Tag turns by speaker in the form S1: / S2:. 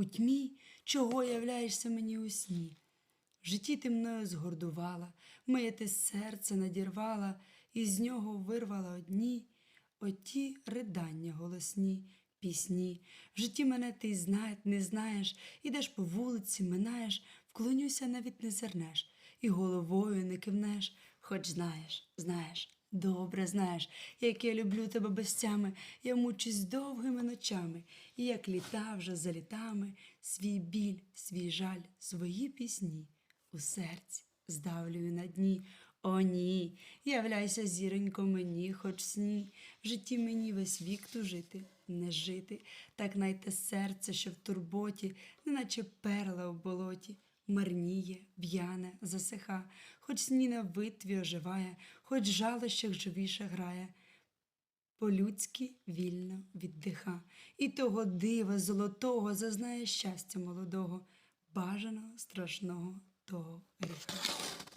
S1: У тьмі, чого являєшся мені у сні? В житті ти мною згордувала, моє ти серце надірвала, і з нього вирвала одні оті ридання голосні, пісні. В житті мене ти знає, не знаєш, ідеш по вулиці, минаєш, вклонюся, навіть не зернеш, і головою не кивнеш, хоч знаєш, знаєш. Добре знаєш, як я люблю тебе без тями, я мучусь довгими ночами, і як літа вже за літами, свій біль, свій жаль, свої пісні у серці здавлюю на дні. О, ні, являйся, зіронько, мені, хоч сні, в житті мені весь вік тужити, не жити, так найте серце, що в турботі, неначе перла в болоті, марніє, в'яне, засиха, хоч сні на витві оживає, хоч жалощах живіше грає, по-людськи вільно віддиха, і того дива золотого зазнає щастя молодого, бажаного, страшного того гріха.